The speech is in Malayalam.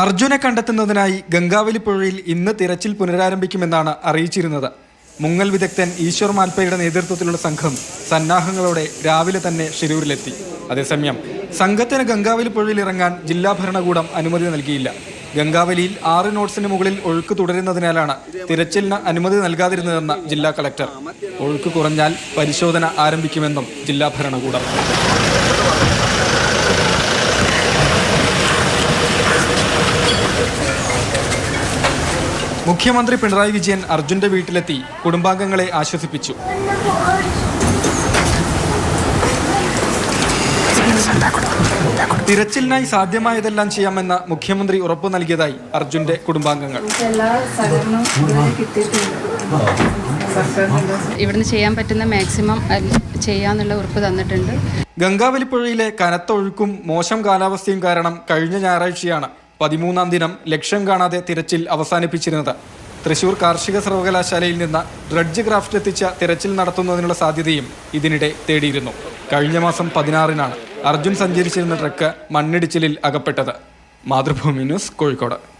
അർജുനെ കണ്ടെത്തുന്നതിനായി ഗംഗാവലി പുഴയിൽ ഇന്ന് തിരച്ചിൽ പുനരാരംഭിക്കുമെന്നാണ് അറിയിച്ചിരുന്നത്. മുങ്ങൽ വിദഗ്ധൻ ഈശ്വർ മാൽപ്പയുടെ നേതൃത്വത്തിലുള്ള സംഘം സന്നാഹങ്ങളോടെ രാവിലെ തന്നെ ഷിരൂരിലെത്തി. അതേസമയം സംഘത്തിന് ഗംഗാവലി പുഴയിൽ ഇറങ്ങാൻ ജില്ലാ ഭരണകൂടം അനുമതി നൽകിയില്ല. ഗംഗാവലിയിൽ ആറ് നോട്ട്സിന് മുകളിൽ ഒഴുക്ക് തുടരുന്നതിനാലാണ് തിരച്ചിലിന് അനുമതി നൽകാതിരുന്നതെന്ന് ജില്ലാ കളക്ടർ. ഒഴുക്ക് കുറഞ്ഞാൽ പരിശോധന ആരംഭിക്കുമെന്നും ജില്ലാ ഭരണകൂടം. മുഖ്യമന്ത്രി പിണറായി വിജയൻ അർജുന്റെ വീട്ടിലെത്തി കുടുംബാംഗങ്ങളെ ആശ്വസിപ്പിച്ചു. തിരച്ചിലിനായി സാധ്യമായതെല്ലാം ചെയ്യാമെന്ന മുഖ്യമന്ത്രി ഉറപ്പു നൽകിയതായി അർജുന്റെ കുടുംബാംഗങ്ങൾ. ഇവിടുന്ന് ചെയ്യാൻ പറ്റുന്ന മാക്സിമം ചെയ്യാന്നുള്ള ഉറപ്പ് തന്നിട്ടുണ്ട്. ഗംഗാവലിപ്പുഴയിലെ കനത്ത ഒഴുക്കും മോശം കാലാവസ്ഥയും കാരണം കഴിഞ്ഞ ഞായറാഴ്ചയാണ് പതിമൂന്നാം ദിനം ലക്ഷ്യം കാണാതെ തിരച്ചിൽ അവസാനിപ്പിച്ചിരുന്നത്. തൃശൂർ കാർഷിക സർവകലാശാലയിൽ നിന്ന് ഡ്രഡ്ജ് ക്രാഫ്റ്റ് എത്തിച്ച തിരച്ചിൽ നടത്തുന്നതിനുള്ള സാധ്യതയും ഇതിനിടെ തേടിയിരുന്നു. കഴിഞ്ഞ മാസം പതിനാറിനാണ് അർജുൻ സഞ്ചരിച്ചിരുന്ന ട്രക്ക് മണ്ണിടിച്ചിലിൽ അകപ്പെട്ടത്. മാതൃഭൂമി ന്യൂസ് കോഴിക്കോട്.